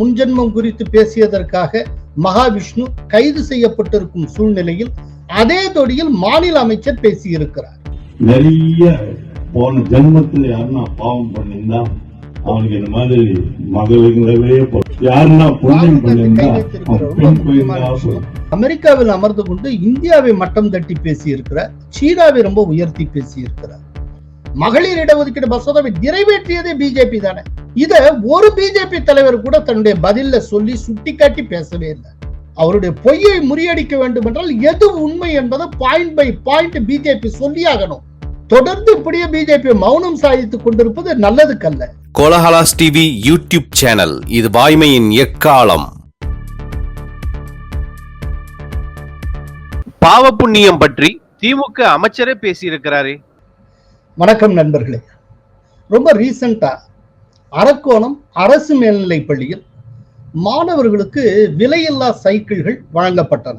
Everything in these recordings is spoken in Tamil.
முன்ஜென்மம் குறித்து பேசியதற்காக மகாவிஷ்ணு கைது செய்யப்பட்டிருக்கும் சூழ்நிலையில் அதே தொடியில் மாநில அமைச்சர் பேசியிருக்கிறார். நிறைய போன ஜென்மத்துல யாருன்னா பாவம் பண்ணியிருந்தா அவனுக்கு இந்த மாதிரி யாருன்னா புண்ணியம் பண்ணியிருந்தா போதும். அமெரிக்காவில் அமர்ந்து கொண்டு இந்தியாவை மட்டம் தட்டி பேசியிருக்கிறார். சீனாவை ரொம்ப உயர்த்தி பேசியிருக்கிறார். மகளிர் இடஒதுக்கீடு மசோதாவை நிறைவேற்றியதே பிஜேபி தானே. இத ஒரு பிஜேபி தலைவர் கூட தன்னுடைய பதில்ல சொல்லி சுட்டிக்காட்டி பேசவே இல்லை. அவருடைய பொய்யை முறியடிக்க வேண்டும் என்றால் எது உண்மை என்பதை பாயிண்ட் பை பாயிண்ட் பிஜேபி சொல்லியாகணும் தொடர்ந்து இப்படியே பிஜேபி மௌனம் சாதித்துக் கொண்டிருப்பது நல்லதுக்கல்ல. கோலஹலாஸ் டிவி யூடியூப் சேனல் இது வாய்மையின் எக்காலம். பாவ புண்ணியம் பற்றி திமுக அமைச்சரே பேசியிருக்கிறாரே. வணக்கம் நண்பர்களே. ரொம்ப ரீசண்டா அரக்கோணம் அரசு மேல்நிலை பள்ளியில் மாணவர்களுக்கு விலையில்லா சைக்கிள்கள் வழங்கப்பட்டன.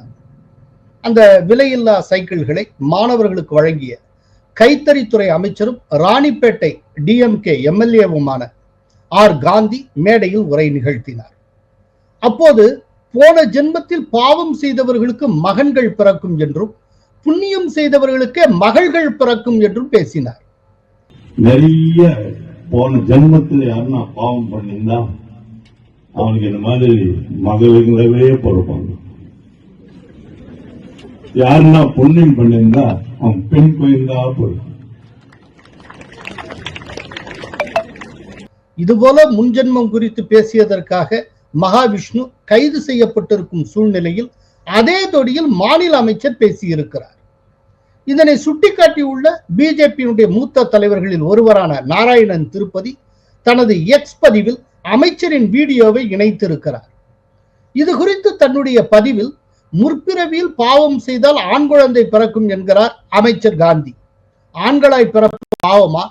அந்த விலையில்லா சைக்கிள்களை மாணவர்களுக்கு வழங்கிய கைத்தறித்துறை அமைச்சரும் ராணிப்பேட்டை டிஎம்கே எம்எல்ஏவுமான ஆர் காந்தி மேடையில் உரை நிகழ்த்தினார். அப்போது போன ஜென்மத்தில் பாவம் செய்தவர்களுக்கு மகன்கள் பிறக்கும் என்றும் புண்ணியம் செய்தவர்களுக்கு மகள்கள் பிறக்கும் என்றும் பேசினார். நிறைய போன ஜென்மத்துல யாருன்னா பாவம் பண்ணியிருந்தா அவனுக்கு இந்த மாதிரி மகளுங்களவே பிறப்பாங்க. யாருன்னா புண்ணியம் பண்ணியிருந்தா அவன் பெண் போயிருந்தா போதும் இதுபோல முன்ஜென்மம் குறித்து பேசியதற்காக மகாவிஷ்ணு கைது செய்யப்பட்டிருக்கும் சூழ்நிலையில் அதே தொடியில் மாநில அமைச்சர் பேசியிருக்கிறார். இதனை சுட்டிக்காட்டியுள்ள பிஜேபியினுடைய மூத்த தலைவர்களில் ஒருவரான நாராயணன் திருப்பதி தனது எக்ஸ் பதிவில் அமைச்சரின் வீடியோவை இணைத்திருக்கிறார். இது குறித்து தன்னுடைய பதிவில் முற்பிறவியில் பாவம் செய்தால் ஆண் குழந்தை பிறக்கும் என்கிறார் அமைச்சர் காந்தி. ஆண்களாய் பிறப்பு பாவமா?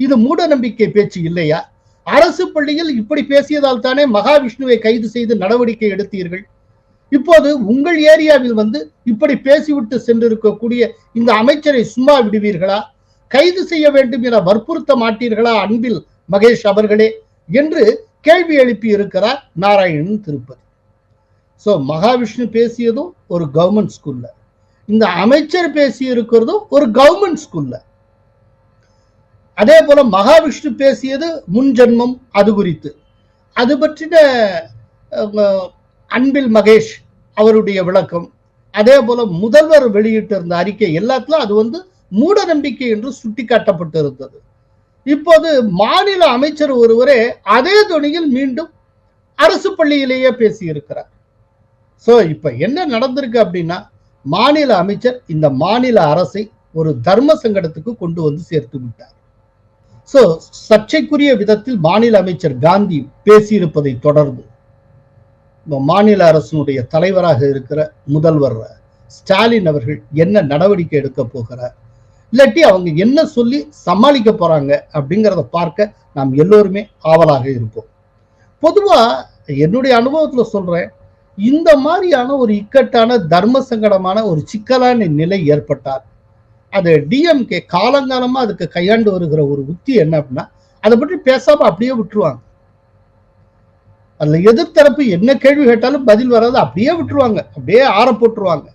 இது மூட நம்பிக்கை பேச்சு இல்லையா? அரசு பள்ளியில் இப்படி பேசியதால் தானே மகாவிஷ்ணுவை கைது செய்து நடவடிக்கை எடுத்தீர்கள்? இப்போது உங்கள் ஏரியாவில் வந்து இப்படி பேசிவிட்டு சென்றிருக்கக்கூடிய இந்த அமைச்சரை சும்மா விடுவீர்களா? கைது செய்ய வேண்டும் என வற்புறுத்த மாட்டீர்களா அன்பில் மகேஷ் அவர்களே என்று கேள்வி எழுப்பி இருக்கிறார் நாராயணன் திருப்பதி. சோ மகாவிஷ்ணு பேசியதும் ஒரு கவர்மெண்ட் ஸ்கூல்ல இந்த அமைச்சர் பேசி இருக்கிறதும் ஒரு கவர்மெண்ட் ஸ்கூல்ல அதே போல மகாவிஷ்ணு பேசியது முன்ஜென்மம் அது குறித்து. அது பற்றின அன்பில் மகேஷ் அவருடைய விளக்கம். அதே போல முதல்வர் வெளியிட்டிருந்த அறிக்கை எல்லாத்திலும் அது வந்து மூட நம்பிக்கை என்று சுட்டிக்காட்டப்பட்டிருந்தது. இப்போது மாநில அமைச்சர் ஒருவரே அதே துணியில் மீண்டும் அரசு பள்ளியிலேயே பேசியிருக்கிறார். ஸோ இப்ப என்ன நடந்திருக்கு அப்படின்னா மாநில அமைச்சர் இந்த மாநில அரசை ஒரு தர்ம சங்கடத்துக்கு கொண்டு வந்து சேர்த்து விட்டார். ஸோ சர்ச்சைக்குரிய விதத்தில் மாநில அமைச்சர் காந்தி பேசியிருப்பதை தொடர்ந்து மாநில அரசினுடைய தலைவராக இருக்கிற முதல்வர் ஸ்டாலின் அவர்கள் என்ன நடவடிக்கை எடுக்க போகிறார்? இல்லாட்டி அவங்க என்ன சொல்லி சமாளிக்க போறாங்க அப்படிங்கிறத பார்க்க நாம் எல்லோருமே ஆவலாக இருப்போம். பொதுவா என்னுடைய அனுபவத்துல சொல்றேன் இந்த மாதிரியான ஒரு இக்கட்டான தர்ம சங்கடமான ஒரு சிக்கலான நிலை ஏற்பட்டால் அது டிஎம்கே காலங்காலமா அதுக்கு கையாண்டு வருகிற ஒரு உத்தி என்ன அப்படின்னா அதை பற்றி பேசாம அப்படியே விட்டுருவாங்க. அதுல எதிர்த்தரப்பு என்ன கேள்வி கேட்டாலும் பதில் வராது. அப்படியே விட்டுருவாங்க. அப்படியே ஆற போட்டுருவாங்க.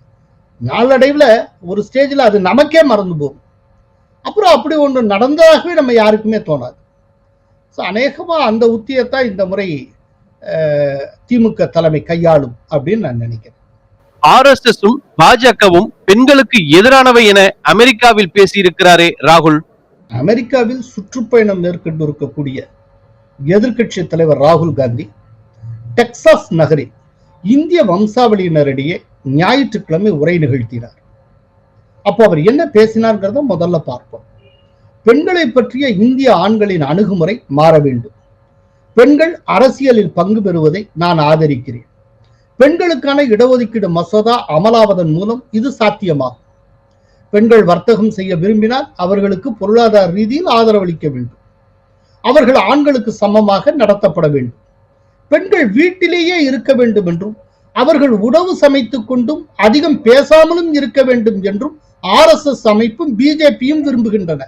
நாளடைவுல ஒரு ஸ்டேஜ்ல அது நமக்கே மறந்து போகும். அப்புறம் அப்படி ஒன்று நடந்ததாகவே நம்ம யாருக்குமே தோணாது. ஸோ அநேகமா அந்த உத்தியத்தான் இந்த முறை திமுக தலைமை கையாளும் அப்படின்னு நான் நினைக்கிறேன். ஆர்எஸ்எஸும் பாஜகவும் பெண்களுக்கு எதிரானவை என அமெரிக்காவில் பேசியிருக்கிறாரே ராகுல். அமெரிக்காவில் சுற்றுப்பயணம் மேற்கொண்டு இருக்கக்கூடிய எதிர்க்கட்சி தலைவர் ராகுல் காந்தி டெக்சாஸ் நகரில் இந்திய வம்சாவளியினரிடையே ஞாயிற்றுக்கிழமை உரை நிகழ்த்தினார். அப்போ அவர் என்ன பேசினார்ங்கிறத முதல்ல பார்ப்போம். பெண்களை பற்றிய இந்திய ஆண்களின் அணுகுமுறை மாற வேண்டும். பெண்கள் அரசியலில் பங்கு பெறுவதை நான் ஆதரிக்கிறேன். பெண்களுக்கான இடஒதுக்கீடு மசோதா அமலாவதன் மூலம் இது சாத்தியமாகும். பெண்கள் வர்த்தகம் செய்ய விரும்பினால் அவர்களுக்கு பொருளாதார ரீதியில் ஆதரவளிக்க வேண்டும். அவர்கள் ஆண்களுக்கு சமமாக நடத்தப்பட வேண்டும். பெண்கள் வீட்டிலேயே இருக்க வேண்டும் என்றும் அவர்கள் உணவு சமைத்துக் கொண்டும் அதிகம் பேசாமலும் இருக்க வேண்டும் என்றும் ஆர்எஸ்எஸ் அமைப்பும் பிஜேபியும் விரும்புகின்றன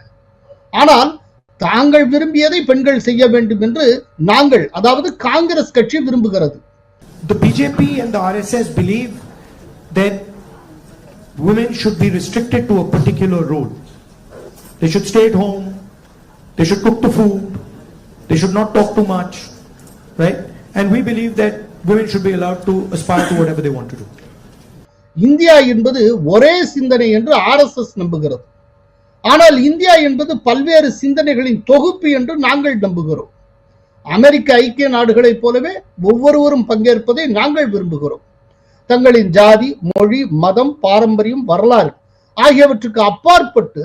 ஆனால் தாங்கள் விரும்பியதை பெண்கள் செய்ய வேண்டும் என்று நாங்கள் அதாவது காங்கிரஸ் கட்சி விரும்புகிறது The BJP and the RSS believe that women should be restricted to a particular role. They should stay at home, they should cook the food, they should not talk too much, right? And we believe that women should be allowed to aspire to whatever they want to do. India என்பது ஒரே சிந்தனை என்று ஆர்எஸ்எஸ் நம்புகிறது. ஆனால் இந்தியா என்பது பல்வேறு சிந்தனைகளின் தொகுப்பு என்று நாங்கள் நம்புகிறோம். அமெரிக்க ஐக்கிய நாடுகளைப் போலவே ஒவ்வொருவரும் பங்கேற்பதை நாங்கள் விரும்புகிறோம். தங்களின் ஜாதி மொழி மதம் பாரம்பரியம் வரலாறு ஆகியவற்றுக்கு அப்பாற்பட்டு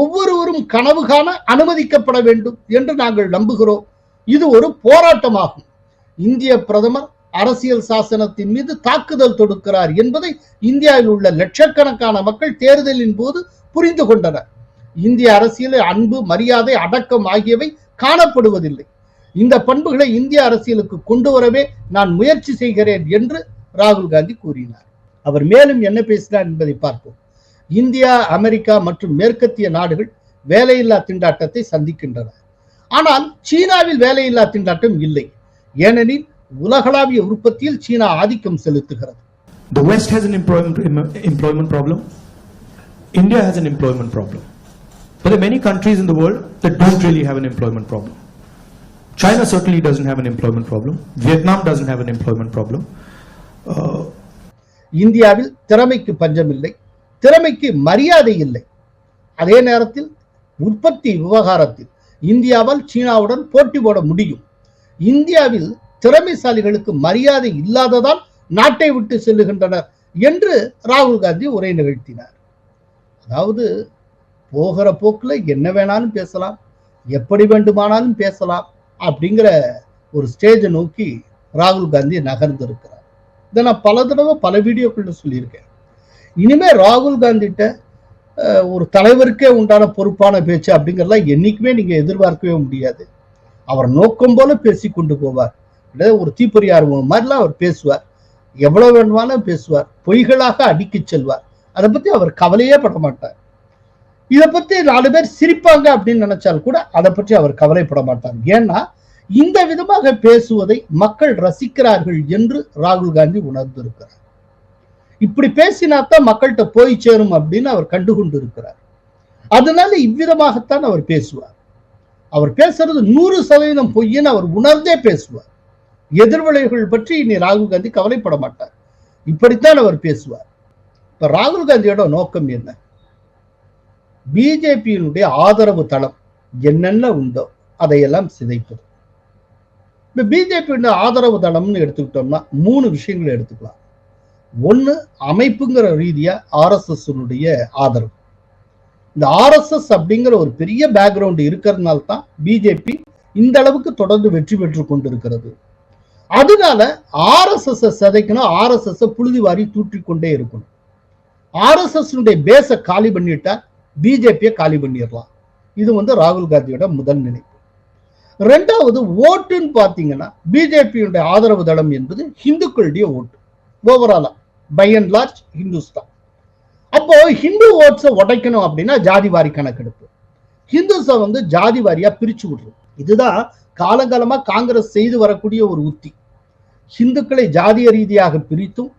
ஒவ்வொருவரும் கனவு காண அனுமதிக்கப்பட வேண்டும் என்று நாங்கள் நம்புகிறோம். இது ஒரு போராட்டமாகும். இந்திய பிரதமர் அரசியல் சாசனத்தின் மீது தாக்குதல் தொடுக்கிறார் என்பதை இந்தியாவில் உள்ள லட்சக்கணக்கான மக்கள் தேர்தலின் போது புரிந்து கொண்டனர். இந்திய அரசியலில் அன்பு மரியாதை அடக்கம் ஆகியவை காணப்படுவதில்லை. இந்த பண்புகளை இந்திய அரசியலுக்கு கொண்டு வரவே நான் முயற்சி செய்கிறேன் என்று ராகுல் காந்தி கூறினார். அவர் மேலும் என்ன பேசினார் என்பதை பார்ப்போம். இந்தியா அமெரிக்கா மற்றும் மேற்கத்திய நாடுகள் வேலையில்லா திண்டாட்டத்தை சந்திக்கின்றன. ஆனால் சீனாவில் வேலையில்லா திண்டாட்டம் இல்லை. ஏனெனில் உலகளாவிய உற்பத்தியில் சீனா ஆதிக்கம் செலுத்துகிறது The West has an employment, employment problem, India has an employment problem. But there are many countries in the world that don't really have an employment problem. China certainly doesn't have an employment problem. Vietnam doesn't have an employment problem. Uh, இந்தியாவில் திறமைக்கு பஞ்சமில்லை திறமைக்கு மரியாதை இல்லை அதே நேரத்தில் உற்பத்தி விவகாரத்தில் இந்தியாவால் சீனாவுடன் போட்டி போட முடியும் இந்தியாவில் திறமைசாலிகளுக்கு மரியாதை இல்லாததால் நாட்டை விட்டு செல்லுகின்றனர் என்று ராகுல் காந்தி உரை நிகழ்த்தினார். அதாவது போகிற போக்கில் என்ன வேணாலும் பேசலாம் எப்படி வேண்டுமானாலும் பேசலாம் அப்படிங்கிற ஒரு ஸ்டேஜை நோக்கி ராகுல் காந்தி நகர்ந்திருக்கிறார். இதை நான் பல தடவை பல வீடியோக்கள்ல சொல்லியிருக்கேன். இனிமே ராகுல் காந்திட்ட ஒரு தலைவருக்கே உண்டான பொறுப்பான பேச்சு அப்படிங்கிறதெல்லாம் என்னைக்குமே நீங்கள் எதிர்பார்க்கவே முடியாது. அவர் நோக்கம் போல பேசி கொண்டு போவார். ஒரு தீப்பொறியார் மாதிரிலாம் அவர் பேசுவார். எவ்வளவு வேணுமானாலும் பேசுவார். பொய்களாக அடிக்கச் செல்வார். அதை பத்தி அவர் கவலையே பட மாட்டார். இதை பத்தி நாலு பேர் சிரிப்பாங்க அப்படின்னு நினைச்சால் கூட அதை பற்றி அவர் கவலைப்பட மாட்டார். ஏன்னா இந்த விதமாக பேசுவதை மக்கள் ரசிக்கிறார்கள் என்று ராகுல் காந்தி உணர்ந்திருக்கிறார். இப்படி பேசினாத்தான் மக்கள்கிட்ட போய் சேரும் அப்படின்னு அவர் கண்டுகொண்டு இருக்கிறார் அதனால இவ்விதமாகத்தான் அவர் பேசுவார். அவர் பேசுறது நூறு சதவீதம் பொய்ன்னு அவர் உணர்ந்தே பேசுவார். எதிர்விளைவுகள் பற்றி இனி ராகுல் காந்தி கவலைப்பட மாட்டார். இப்படித்தான் அவர் பேசுவார். இப்ப ராகுல் காந்தியோட நோக்கம் என்ன? பிஜேபியினுடைய ஆதரவு தளம் என்னென்ன உண்டோ அதையெல்லாம் சிதைப்பது. இப்ப பிஜேபியுடைய ஆதரவு தளம்னு எடுத்துக்கிட்டோம்னா மூணு விஷயங்களை எடுத்துக்கலாம். ஒன்று அமைப்புங்கிற ரீதியா ஆர்எஸ்எஸ்னுடைய ஆதரவு. இந்த ஆர்எஸ்எஸ் அப்படிங்கிற ஒரு பெரிய பேக்ரவுண்ட் இருக்கிறதுனால தான் பிஜேபி இந்த அளவுக்கு தொடர்ந்து வெற்றி பெற்று கொண்டிருக்கிறது. அதனால ஆர்எஸ்எஸ் சிதைக்கணும் ஆர்எஸ்எஸ் புழுதி வாரி தூற்றிக் கொண்டே இருக்கணும். ஆர்எஸ்எஸ் பேஸை காலி பண்ணிட்டா பிஜேபியை காலி பண்ணிடலாம். இது வந்து ராகுல் காந்தியோட முதல் நினைப்பு. ரெண்டாவது ஓட்டுன்னு பார்த்தீங்கன்னா பிஜேபியுடைய ஆதரவு தளம் என்பது ஹிந்துக்களுடைய ஓட்டு. ஓவராலா பை அண்ட் லார்ஜ் ஹிந்துஸ்தான் அப்போ ஹிந்து ஓட்ஸை உடைக்கணும் அப்படின்னா ஜாதி வாரி கணக்கெடுப்பு. ஹிந்துஸை வந்து ஜாதி வாரியா பிரிச்சு விடுறது. இதுதான் காலங்காலமா காங்கிரஸ் செய்து வரக்கூடிய ஒரு உத்தி. ஹிந்துக்களை ஜாதிய ரீதியாக பிரித்தும்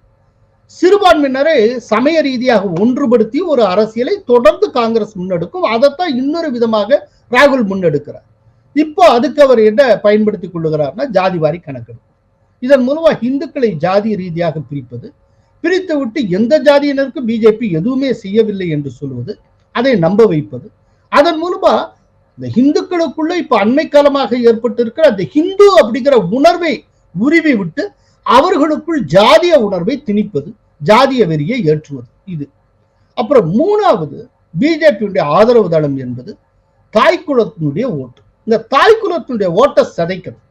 சிறுபான்மையினரை சமய ரீதியாக ஒன்றுபடுத்தி ஒரு அரசியலை தொடர்ந்து காங்கிரஸ் முன்னெடுக்கும். அதைத்தான் இன்னொரு விதமாக ராகுல் முன்னெடுக்கிறார். இப்போ அதுக்கு அவர் என்ன பயன்படுத்திக் கொள்ளுகிறார்னா ஜாதி வாரி கணக்கெடுப்பு. இதன் மூலமா இந்துக்களை ஜாதி ரீதியாக பிரிப்பது பிரித்து விட்டு எந்த ஜாதியினருக்கும் பிஜேபி எதுவுமே செய்யவில்லை என்று சொல்வது அதை நம்ப வைப்பது. அதன் மூலமா இந்த இந்துக்களுக்குள்ள இப்ப அண்மை காலமாக ஏற்பட்டிருக்கிற அந்த ஹிந்து அப்படிங்கிற உணர்வை உருவி விட்டு அவர்களுக்குள் ஜாதிய உணர்வை திணிப்பது ஜாதிய வெறியை ஏற்றுவது இது. அப்புறம் மூணாவது பிஜேபியுடைய ஆதரவு தளம் என்பது தாய்க்குலத்தினுடைய ஓட்டு. இந்த தாய்க்குலத்தினுடைய ஓட்டை சதைக்கிறது.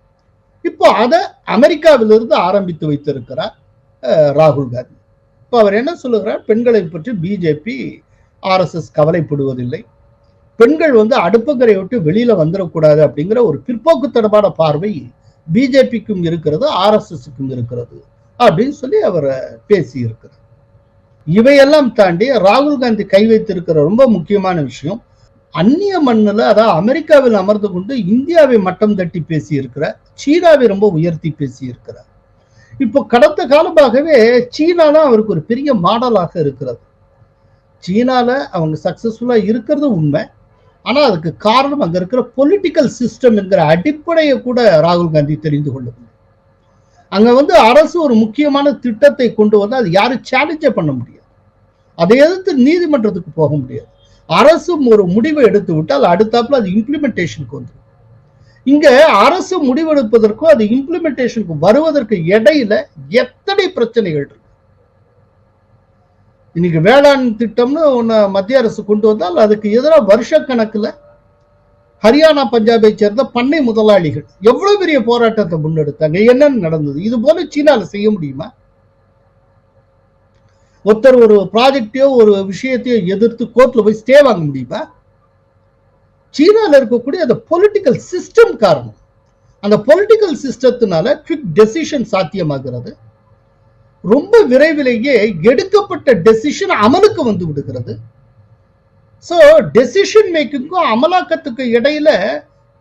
இப்போ அதை அமெரிக்காவிலிருந்து ஆரம்பித்து வைத்திருக்கிறார் அஹ், ராகுல் காந்தி. இப்போ அவர் என்ன சொல்லுகிறார்? பெண்களை பற்றி பிஜேபி ஆர்எஸ்எஸ் கவலைப்படுவதில்லை. பெண்கள் வந்து அடுப்பங்கரை விட்டு வெளியில வந்துடக்கூடாது அப்படிங்கிற ஒரு பிற்போக்குத்தனமான பார்வை பிஜேபிக்கும் இருக்கிறது ஆர்எஸ்எஸ்க்கும் இருக்கிறது அப்படின்னு சொல்லி அவர் பேசி இருக்கிறார் இவையெல்லாம் தாண்டி ராகுல் காந்தி கை வைத்திருக்கிற ரொம்ப முக்கியமான விஷயம் அந்நிய மண்ணில் அதாவது அமெரிக்காவில் அமர்ந்து கொண்டு இந்தியாவை மட்டம் தட்டி பேசியிருக்கிறார் சீனாவை ரொம்ப உயர்த்தி பேசியிருக்கிறார். இப்போ கடந்த காலமாகவே சீனானா அவருக்கு ஒரு பெரிய மாடலாக இருக்கிறது. சீனால அவங்க சக்சஸ்ஃபுல்லா இருக்கிறது உண்மை. ஆனா அதுக்கு காரணம் அங்க இருக்கிற பொலிட்டிக்கல் சிஸ்டம் என்கிற அடிப்படையை கூட ராகுல் காந்தி தெரிந்து கொள்ளவில்லை அங்க வந்து அரசு ஒரு முக்கியமான திட்டத்தை கொண்டு வந்து அது யாரும் சேலஞ்சே பண்ண முடியாது. அதை எதிர்த்து நீதிமன்றத்துக்கு போக முடியாது. அரசும் ஒரு முடிவை எடுத்து விட்டால் அடுத்தாப்புல அது இம்ப்ளிமெண்டேஷனுக்கு வந்துடும் இங்க அரசு முடிவெடுப்பதற்கும் அது இம்ப்ளிமெண்டேஷனுக்கு வருவதற்கு இடையில எத்தனை பிரச்சனைகள் இருக்கு? இன்னைக்கு வேளாண் திட்டம்னு ஒன்று மத்திய அரசு கொண்டு வந்தால் அதுக்கு எதிராக வருஷக்கணக்கில் ஹரியானா பஞ்சாபை சேர்ந்த பண்ணை முதலாளிகள் எவ்வளவு பெரிய போராட்டத்தை முன்னெடுத்தாங்க? என்னன்னு நடந்தது? இது போல சீனால செய்ய முடியுமா? ஒருத்தர் ஒரு ப்ராஜெக்டையோ ஒரு விஷயத்தையோ எதிர்த்து கோர்ட்ல போய் ஸ்டே வாங்க முடியுமா? சீனாவில் இருக்கக்கூடிய அந்த பொலிட்டிக்கல் சிஸ்டம் காரணம். அந்த பொலிட்டிக்கல் சிஸ்டத்தினால குவிக் டெசிஷன் சாத்தியமாகிறது. ரொம்ப விரைவிலேயே எடுக்கப்பட்ட டெசிஷன் அமலுக்கு வந்து விடுகிறது. ஸோ டெசிஷன் மேக்கிங்கும் அமலாக்கத்துக்கு இடையில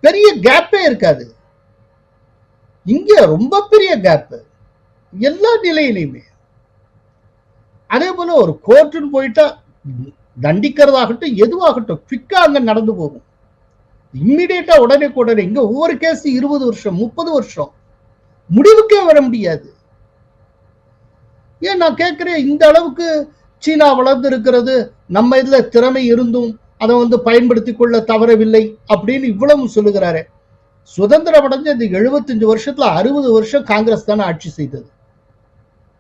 பெரிய கேப்பே இருக்காது. இங்க ரொம்ப பெரிய கேப்பு எல்லா நிலையிலையுமே. அதே போல ஒரு கோர்ட்டுன்னு போயிட்டா தண்டிக்கிறதாகட்டும் எதுவாகட்டும் குவிக்கா அங்க நடந்து போகும். இம்மிடியட்டா உடனே உடனே இங்க ஒவ்வொரு கேஸ் இருபது வருஷம் முப்பது வருஷம். முடிவுக்கே வர முடியாது. ஏன் நான் கேட்கிறேன்? இந்த அளவுக்கு சீனா வளர்ந்து இருக்கிறது நம்ம இதுல திறமை இருந்தும் அதை வந்து பயன்படுத்தி கொள்ள தவறவில்லை அப்படின்னு இவ்வளவு சொல்லுகிறாரு. சுதந்திரம் அடைஞ்ச இந்த எழுபத்தஞ்சு வருஷத்துல அறுபது வருஷம் காங்கிரஸ் தானே ஆட்சி செய்தது.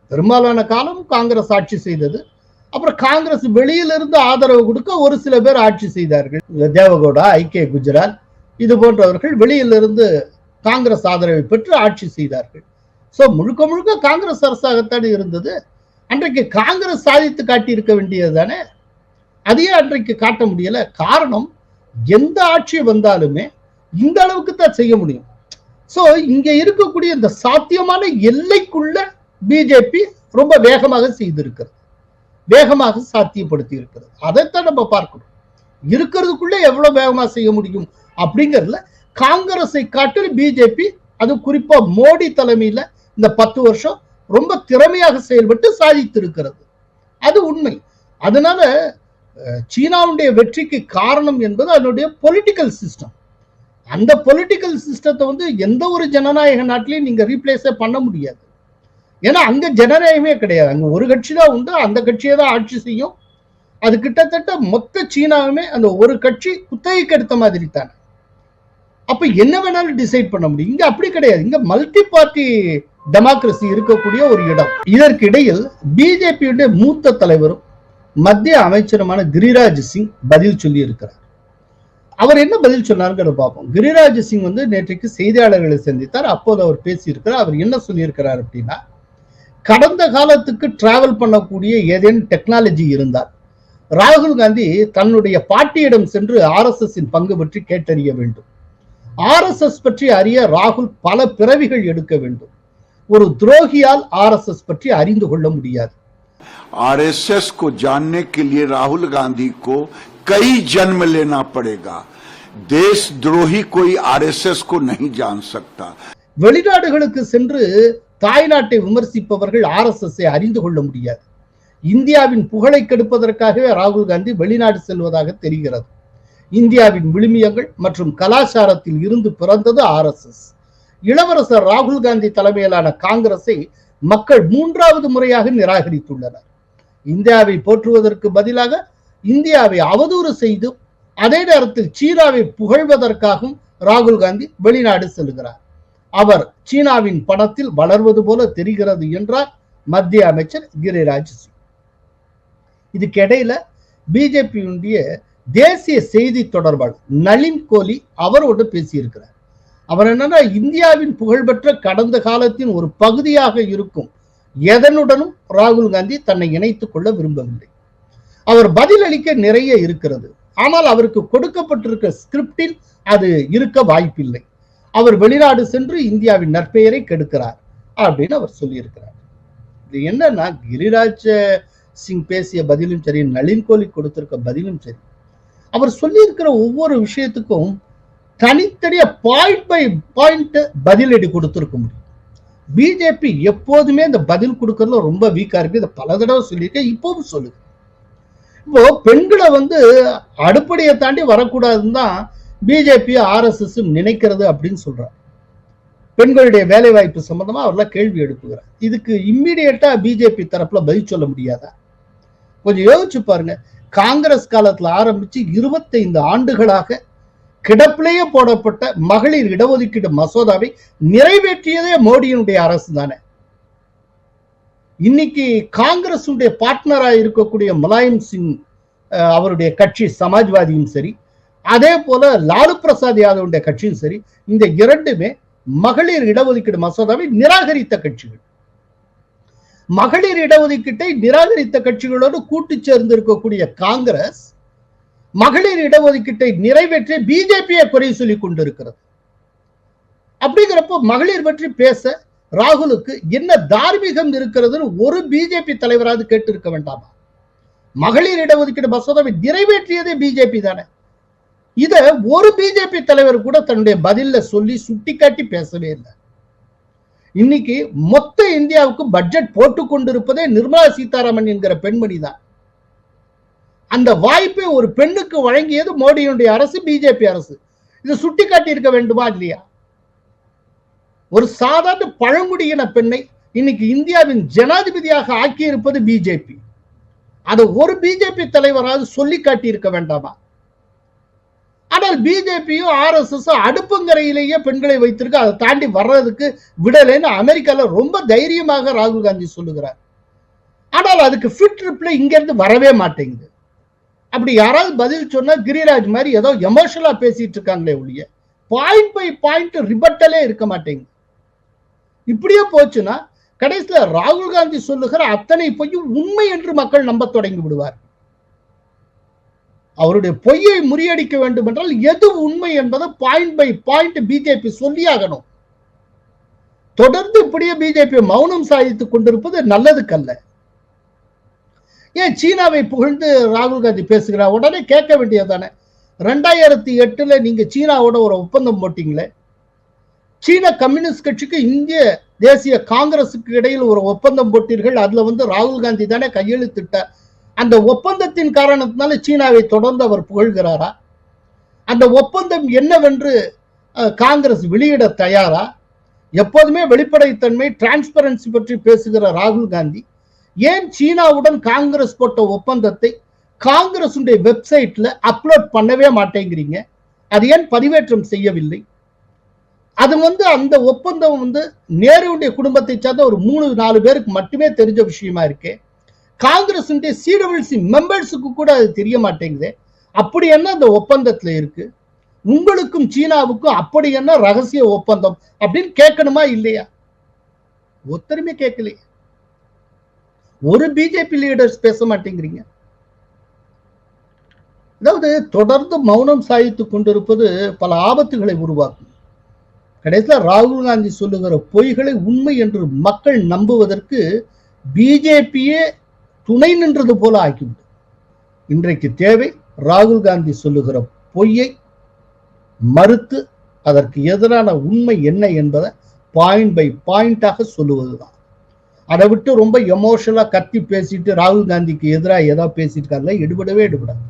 பெரும்பாலான காலம் காங்கிரஸ் ஆட்சி செய்தது. அப்புறம் காங்கிரஸ் வெளியிலிருந்து ஆதரவு கொடுக்க ஒரு சில பேர் ஆட்சி செய்தார்கள். தேவகவுடா ஐக்கிய குஜராத் இது போன்றவர்கள் வெளியிலிருந்து காங்கிரஸ் ஆதரவை பெற்று ஆட்சி செய்தார்கள். ஸோ முழுக்க முழுக்க காங்கிரஸ் அரசாகத்தான் இருந்தது. அன்றைக்கு காங்கிரஸ் சாதித்து காட்டியிருக்க வேண்டியது தானே? அதையே அன்றைக்கு காட்ட முடியல. காரணம் எந்த ஆட்சி வந்தாலுமே இந்த அளவுக்கு தான் செய்ய முடியும். சோ இங்க இருக்கக்கூடிய இந்த சாத்தியமான எல்லைக்குள்ள பிஜேபி ரொம்ப வேகமாக செய்திருக்கிறது. வேகமாக சாத்தியப்படுத்தி இருக்கிறது அதைத்தான் நம்ம பார்க்கணும். இருக்கிறதுக்குள்ள எவ்வளவு வேகமா செய்ய முடியும் அப்படிங்கிறதுல காங்கிரஸை காட்டில் பிஜேபி அது குறிப்பா மோடி தலைமையில இந்த பத்து வருஷம் ரொம்ப திறமையாக செயல்பட்டு சாதித்திருக்கிறது. அது உண்மை. அதனால சீனாவுடைய வெற்றிக்கு காரணம் என்பது அதனுடைய பொலிட்டிக்கல் சிஸ்டம் அந்த பொலிட்டிக்கல் சிஸ்டத்தை வந்து எந்த ஒரு ஜனநாயக நாட்டிலையும் நீங்க ரீப்ளேஸே பண்ண முடியாது. ஏன்னா அங்க ஜனநாயகமே கிடையாது. அங்க ஒரு கட்சி தான் உண்டு அந்த கட்சியை தான் ஆட்சி செய்யும். அது கிட்டத்தட்ட மொத்த சீனாவுமே அந்த ஒரு கட்சி குத்தகைக்கு எடுத்த மாதிரி தானே. அப்ப என்ன வேணாலும் டிசைட் பண்ண முடியும். இங்க அப்படி கிடையாது. இங்க மல்டி பார்ட்டி டெமோக்ரஸி இருக்கக்கூடிய ஒரு இடம். இதற்கு இடையில் பிஜேபியுடைய மூத்த தலைவரும் மத்திய அமைச்சருமான கிரிராஜ் சிங் பதில் சொல்லி இருக்கிறார் அவர் என்ன பதில் சொன்னாருங்கிறத பார்ப்போம். கிரிராஜ் சிங் வந்து நேற்றைக்கு செய்தியாளர்களை சந்தித்தார். அப்போது அவர் பேசியிருக்கிறார். அவர் என்ன சொல்லியிருக்கிறார் அப்படின்னா கடந்த காலத்துக்கு டிராவல் பண்ணக்கூடிய ஏதேனும் டெக்னாலஜி இருந்தால் ராகுல் காந்தி தன்னுடைய பாட்டியிடம் சென்று ஆர்எஸ்எஸ் பங்கு பற்றி கேட்டறிய வேண்டும் ஆர்எஸ்எஸ் பற்றி அறிய ராகுல் பல பிறவிகள் எடுக்க வேண்டும் ஒரு துரோகியால் ஆர்எஸ்எஸ் பற்றி அறிந்து கொள்ள முடியாது आरएसएस को जानने के लिए राहुल गांधी को कई जन्म लेना पड़ेगा देशद्रोही कोई आरएसएस को नहीं जान सकता வெளிநாடுகளுக்கு சென்று தாய்நாட்டை விமர்சிப்பவர்கள் ஆர்எஸ்எஸ் அறிந்து கொள்ள முடியாது. இந்தியாவின் புகழை கெடுப்பதற்காகவே ராகுல் காந்தி வெளிநாடு செல்வதாக தெரிகிறது. இந்தியாவின் விழுமியங்கள் மற்றும் கலாச்சாரத்தில் இருந்து பிறந்தது ஆர்எஸ்எஸ். இளவரசர் ராகுல் காந்தி தலைமையிலான காங்கிரஸை மக்கள் மூன்றாவது முறையாக நிராகரித்துள்ளனர். இந்தியாவை போற்றுவதற்கு பதிலாக இந்தியாவை அவதூறு செய்து அதே நேரத்தில் சீனாவை புகழ்வதற்காகவும் ராகுல் காந்தி வெளிநாடு செல்கிறார். அவர் சீனாவின் படத்தில் வளர்வது போல தெரிகிறது என்றார் மத்திய அமைச்சர் கிரிராஜ் சிங். இதுக்கிடையில பிஜேபியுடைய தேசிய செய்தி தொடர்பாளர் நளின் கோலி அவரோடு பேசியிருக்கிறார். அவர் என்னன்னா இந்தியாவின் புகழ்பெற்ற கடந்த காலத்தின் ஒரு பகுதியாக இருக்கும் எதனுடனும் ராகுல் காந்தி தன்னை இணைத்துக் கொள்ள விரும்பவில்லை. அவர் பதிலளிக்க நிறைய இருக்கிறது. ஆனால் அவருக்கு கொடுக்கப்பட்டிருக்க ஸ்கிரிப்டில் அது இருக்க வாய்ப்பில்லை. அவர் வெளிநாடு சென்று இந்தியாவின் நற்பெயரை கெடுக்கிறார் அப்படின்னு அவர் சொல்லியிருக்கிறார். இது என்னன்னா கிரிராஜ் சிங் பேசிய பதிலும் சரி நளின் கோலி கொடுத்திருக்க பதிலும் சரி அவர் சொல்லியிருக்கிற ஒவ்வொரு விஷயத்துக்கும் தனித்தனியா பாயிண்ட் பை பாயிண்ட் பதிலடி கொடுத்திருக்க முடியும். பிஜேபி எப்போதுமே இந்த பதில் கொடுக்கறதுல ரொம்ப வீக்கா இருக்கு. இதை பல தடவை சொல்லியிருக்கேன் இப்பவும் சொல்லுது. இப்போ பெண்களை வந்து அடுப்படையை தாண்டி வரக்கூடாதுன்னு தான் பிஜேபி ஆர்எஸ்எஸ் நினைக்கிறது அப்படின்னு சொல்றார். பெண்களுடைய வேலை வாய்ப்பு சம்பந்தமா அவர்லாம் கேள்வி எழுப்புகிறார். இதுக்கு இம்மிடியட்டா பிஜேபி தரப்புல பதில் சொல்ல முடியாதா? கொஞ்சம் யோசிச்சு பாருங்க. காங்கிரஸ் காலத்துல ஆரம்பிச்சு இருபத்தைந்து ஆண்டுகளாக கிடப்பிலேயே போடப்பட்ட மகளிர் இடஒதுக்கீடு மசோதாவை நிறைவேற்றியதே மோடியினுடைய அரசு தானே. இன்னைக்கு காங்கிரசுடைய பார்ட்னராக இருக்கக்கூடிய முலாயம் சிங் அவருடைய கட்சி சமாஜ்வாதியும் சரி அதே போல லாலு பிரசாத் யாதவுடைய கட்சியும் சரி இந்த இரண்டுமே மகளிர் இடஒதுக்கீடு மசோதாவை நிராகரித்த கட்சிகள். மகளிர் இடஒதுக்கீட்டை நிராகரித்த கட்சிகளோடு கூட்டு சேர்ந்து இருக்கக்கூடிய காங்கிரஸ் மகளிர் இடஒதுக்கீட்டை நிறைவேற்றி பிஜேபியை குறை சொல்லிக் கொண்டிருக்கிறது. அப்படிங்கிறப்போ மகளிர் பற்றி பேச ராகுலுக்கு என்ன தார்மீகம் இருக்கிறதுன்னு ஒரு பிஜேபி தலைவராவது கேட்டு இருக்க வேண்டாமா? மகளிர் இடஒதுக்கீடு மசோதாவை நிறைவேற்றியதே பிஜேபி தானே. இத ஒரு பிஜேபி தலைவர் கூட தன்னுடைய பதில்ல சொல்லி சுட்டிக்காட்டி பேசவே இல்லை. இன்னைக்கு மொத்த இந்தியாவுக்கு பட்ஜெட் போட்டு கொண்டிருப்பதே நிர்மலா சீதாராமன் என்கிற பெண்மணி தான். அந்த வாய்ப்பை ஒரு பெண்ணுக்கு வழங்கியது மோடியினுடைய அரசு பிஜேபி அரசு. இதை சுட்டி காட்டி இருக்க வேண்டுமா இல்லையா? ஒரு சாதாரண பழங்குடியின பெண்ணை இன்னைக்கு இந்தியாவின் ஜனாதிபதியாக ஆக்கியிருப்பது பிஜேபி அதை ஒரு பிஜேபி தலைவராவது சொல்லி காட்டி இருக்க வேண்டாமா? ஆனால் பிஜேபியும் ஆர்எஸ்எஸும் அடுப்பங்கரையிலேயே பெண்களை வைத்திருக்கு. அதை தாண்டி வர்றதுக்கு விடலைன்னு அமெரிக்காவில் ரொம்ப தைரியமாக ராகுல் காந்தி சொல்லுகிறார். ஆனால் அதுக்கு ஃபிட் ரிப்ல இங்கேருந்து வரவே மாட்டேங்குது. அப்படி யாராவது பதில் சொன்னால் கிரிராஜ் மாதிரி ஏதோ எமோஷனலாக பேசிட்டு இருக்காங்களே ஒழிய பாயிண்ட் பை பாயிண்ட் ரிபட்டலே இருக்க மாட்டேங்குது. இப்படியே போச்சுன்னா கடைசியில ராகுல் காந்தி சொல்லுகிற அத்தனை பொய்யும் உண்மை என்று மக்கள் நம்ப தொடங்கி விடுவார் அவருடைய பொய்யை முறியடிக்க வேண்டும் என்றால் எது உண்மை என்பதை பாயிண்ட் பை பாயிண்ட் பிஜேபி சொல்லியாகணும் தொடர்ந்து இப்படியே பிஜேபி மௌனம் சாதித்துக் கொண்டிருப்பது நல்லதுக்கல்ல. ஏன் சீனாவை புகழ்ந்து ராகுல் காந்தி பேசுகிறார்? உடனே கேட்க வேண்டியதானே ரெண்டாயிரத்தி எட்டுல நீங்க சீனாவோட ஒரு ஒப்பந்தம் போட்டீங்களே. சீன கம்யூனிஸ்ட் கட்சிக்கு இந்திய தேசிய காங்கிரசுக்கு இடையில் ஒரு ஒப்பந்தம் போட்டீர்கள். அதுல வந்து ராகுல் காந்தி தானே கையெழுத்திட்டார். அந்த ஒப்பந்தத்தின் காரணத்தினால சீனாவை தொடர்ந்து அவர் புகழ்கிறாரா? அந்த ஒப்பந்தம் என்னவென்று காங்கிரஸ் வெளியிட தயாரா? எப்போதுமே வெளிப்படைத்தன்மை டிரான்ஸ்பரன்சி பற்றி பேசுகிற ராகுல் காந்தி ஏன் சீனாவுடன் காங்கிரஸ் போட்ட ஒப்பந்தத்தை காங்கிரஸ் வெப்சைட்ல அப்லோட் பண்ணவே மாட்டேங்கிறீங்க? அது ஏன் பதிவேற்றம் செய்யவில்லை? அது வந்து அந்த ஒப்பந்தம் வந்து நேருடைய குடும்பத்தை சார்ந்த ஒரு மூணு நாலு பேருக்கு மட்டுமே தெரிஞ்ச விஷயமா இருக்கேன் காங்கிரஸ் சிடபிள்சி மெம்பர்ஸுக்கு கூட அது தெரிய மாட்டேங்குது அப்படி என்ன அந்த ஒப்பந்தத்துல இருக்கு? உங்களுக்கும் சீனாவுக்கும் அப்படி என்ன ரகசிய ஒப்பந்தம் அப்படின்னு கேட்கணுமா இல்லையா? ஒத்தருமே கேட்கலையே. ஒரு பிஜேபி லீடர்ஸ் பேச மாட்டேங்கிறீங்க. அதாவது தொடர்ந்து மௌனம் சாய்த்து கொண்டிருப்பது பல ஆபத்துகளை உருவாக்கும். கடைசியில ராகுல் காந்தி சொல்லுகிற பொய்களை உண்மை என்று மக்கள் நம்புவதற்கு பிஜேபியே துணை நின்றது போல ஆக்கிவிடும் இன்றைக்கு தேவை ராகுல் காந்தி சொல்லுகிற பொய்யை மறுத்து அதற்கு எதிரான உண்மை என்ன என்பதை பாயிண்ட் பை பாயிண்டாக சொல்லுவதுதான். அதை விட்டு ரொம்ப எமோஷனலா கத்தி பேசிட்டு ராகுல் காந்திக்கு எதிராக ஏதாவது பேசிட்டு எடுபடவே எடுபடாது.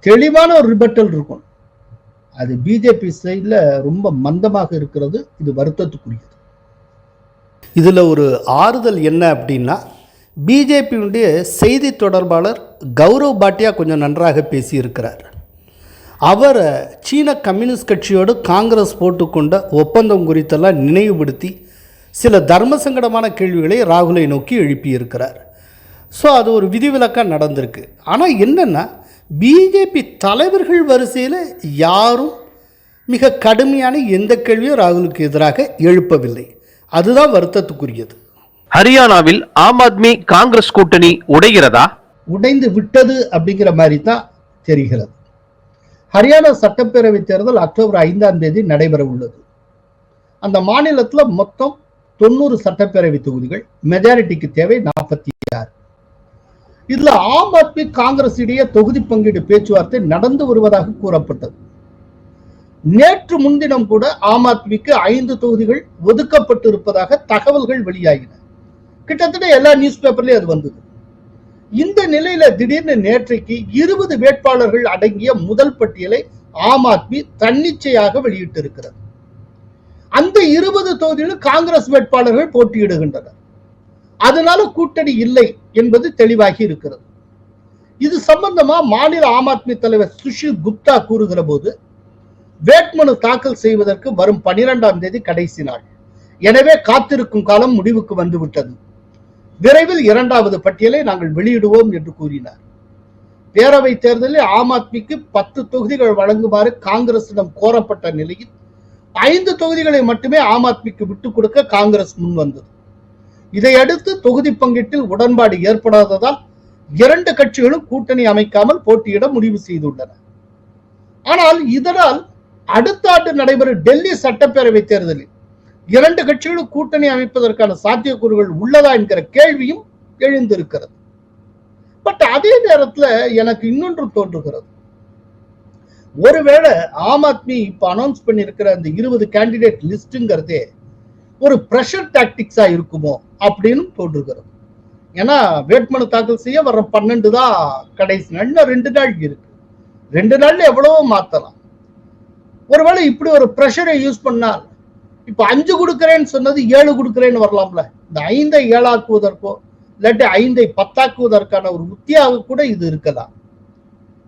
தெளிவான ஒரு ரிபட்டல் இருக்கும் அது பிஜேபி சைடில் ரொம்ப மந்தமாக இருக்கிறது. இது வருத்தத்துக்குரியது. இதில் ஒரு ஆறுதல் என்ன அப்படின்னா பிஜேபியுடைய செய்தி தொடர்பாளர் கௌரவ் பாட்டியா கொஞ்சம் நன்றாக பேசியிருக்கிறார். அவர் சீன கம்யூனிஸ்ட் கட்சியோடு காங்கிரஸ் போட்டுக்கொண்ட ஒப்பந்தம் குறித்தெல்லாம் நினைவுபடுத்தி சில தர்ம சங்கடமான கேள்விகளை ராகுலை நோக்கி எழுப்பியிருக்கிறார். ஸோ அது ஒரு விதிவிலக்காக நடந்திருக்கு. ஆனால் என்னென்னா பிஜேபி தலைவர்கள் வரிசையில் யாரும் மிக கடுமையான எந்த கேள்வியும் ராகுலுக்கு எதிராக எழுப்பவில்லை. அதுதான் வருத்தத்துக்குரியது. ஹரியானாவில் ஆம் ஆத்மி காங்கிரஸ் கூட்டணி உடைகிறதா? உடைந்து விட்டது அப்படிங்கிற மாதிரி தான் தெரிகிறது. ஹரியானா சட்டப்பேரவை தேர்தல் அக்டோபர் ஐந்தாம் தேதி நடைபெற உள்ளது. அந்த மாநிலத்தில் மொத்தம் தொண்ணூறு சட்டப்பேரவை தொகுதிகள் மெஜாரிட்டிக்கு தேவை நாற்பத்தி ஆறு. இதுல ஆம் ஆத்மி காங்கிரஸ் இடையே தொகுதி பங்கீடு பேச்சுவார்த்தை நடந்து வருவதாக கூறப்பட்டது. நேற்று முன்தினம் கூட ஆம் ஆத்மிக்கு ஐந்து தொகுதிகள் ஒதுக்கப்பட்டு இருப்பதாக தகவல்கள் வெளியாகின. கிட்டத்தட்ட எல்லா நியூஸ் பேப்பர்லயும் அது வந்தது. இந்த நிலையில திடீர்னு நேற்றைக்கு இருபது வேட்பாளர்கள் அடங்கிய முதல் பட்டியலை ஆம் ஆத்மி தன்னிச்சையாக வெளியிட்டிருக்கிறது. அந்த இருபது தொகுதிகளில் காங்கிரஸ் வேட்பாளர்கள் போட்டியிடுகின்றனர். அதனால கூட்டணி இல்லை என்பது தெளிவாகி இருக்கிறது. இது சம்பந்தமா மாநில ஆம் ஆத்மி தலைவர் சுஷில் குப்தா கூறுகிற போது வேட்புமனு தாக்கல் செய்வதற்கு வரும் பனிரெண்டாம் தேதி கடைசி நாள். எனவே காத்திருக்கும் காலம் முடிவுக்கு வந்துவிட்டது. விரைவில் இரண்டாவது பட்டியலை நாங்கள் வெளியிடுவோம் என்று கூறினார். பேரவை தேர்தலில் ஆம் ஆத்மிக்கு பத்து தொகுதிகள் வழங்குமாறு காங்கிரசிடம் கோரப்பட்ட நிலையில் ஐந்து தொகுதிகளை மட்டுமே ஆம் ஆத்மிக்கு விட்டுக் கொடுக்க காங்கிரஸ் முன் வந்தது. இதையடுத்து தொகுதி பங்கீட்டில் உடன்பாடு ஏற்படாததால் இரண்டு கட்சிகளும் கூட்டணி அமைக்காமல் போட்டியிட முடிவு செய்துள்ளன. ஆனால் இதனால் அடுத்த ஆண்டு நடைபெறும் டெல்லி சட்டப்பேரவை தேர்தலில் இரண்டு கட்சிகளும் கூட்டணி அமைப்பதற்கான சாத்தியக்கூறுகள் உள்ளதா என்கிற கேள்வியும் எழுந்திருக்கிறது. பட் அதே நேரத்துல எனக்கு இன்னொன்று தோன்றுகிறது. ஒருவேளை ஆம் ஆத்மி இப்ப அனௌன்ஸ் பண்ணியிருக்கிற அந்த இருபது கேண்டிடேட் லிஸ்ட்ங்கிறதே ஒரு பிரஷர் டாக்டிக்ஸா இருக்குமோ அப்படின்னு தோன்றுகிறது. ஏன்னா வேட்புமனு தாக்கல் செய்ய வர பன்னெண்டு தான் கடைசி நாள் இன்னும் ரெண்டு நாள் இருக்கு. ரெண்டு நாள்ல எவ்வளவோ மாத்தலாம். ஒருவேளை இப்படி ஒரு ப்ரெஷரை யூஸ் பண்ணால் இப்போ அஞ்சு கொடுக்குறேன்னு சொன்னது ஏழு கொடுக்குறேன்னு வரலாம்ல. இந்த ஐந்தை ஏழாக்குவதற்கோ இல்லாட்டி ஐந்தை பத்தாக்குவதற்கான ஒரு உத்தியாக கூட இது இருக்கலாம்.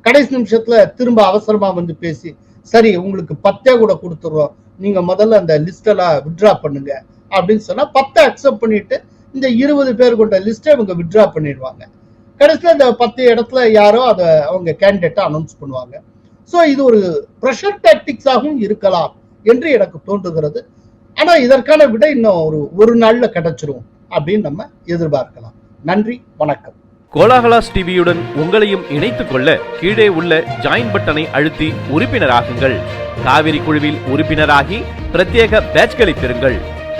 கடைசி நிமிஷத்துல திரும்ப அவசரமா வந்து பேசி சரி உங்களுக்கு பத்தே கூட கொடுத்துறோம். நீங்க முதல்ல அந்த லிஸ்ட் எல்லாம் வித்ட்ரா பண்ணுங்க. அப்படின்னு சொன்னா பத்தை அக்செப்ட் பண்ணிட்டு இந்த இருபது பேர் கொண்ட லிஸ்ட்டை இவங்க வித்ட்ரா பண்ணிடுவாங்க. கடைசியில் இந்த பத்து இடத்துல யாரோ அதை அவங்க கேண்டிடேட்டை அனௌன்ஸ் பண்ணுவாங்க. ஸோ இது ஒரு ப்ரெஷர் டாக்டிக்ஸாகவும் இருக்கலாம் என்று எனக்கு தோன்றுகிறது. ஆனா இதற்கான விட இன்னும் ஒரு ஒரு நாள்ல கிடைச்சிரும் அப்படின்னு நம்ம எதிர்பார்க்கலாம். நன்றி வணக்கம். கோலாகலாஸ் டிவியுடன் உங்களையும் இணைத்துக் கொள்ள கீழே உள்ள ஜாயின் பட்டனை அழுத்தி உறுப்பினராகுங்கள். காவிரி குழுவில் உறுப்பினராகி பிரத்யேக பேட்ச்களை பெறுங்கள்.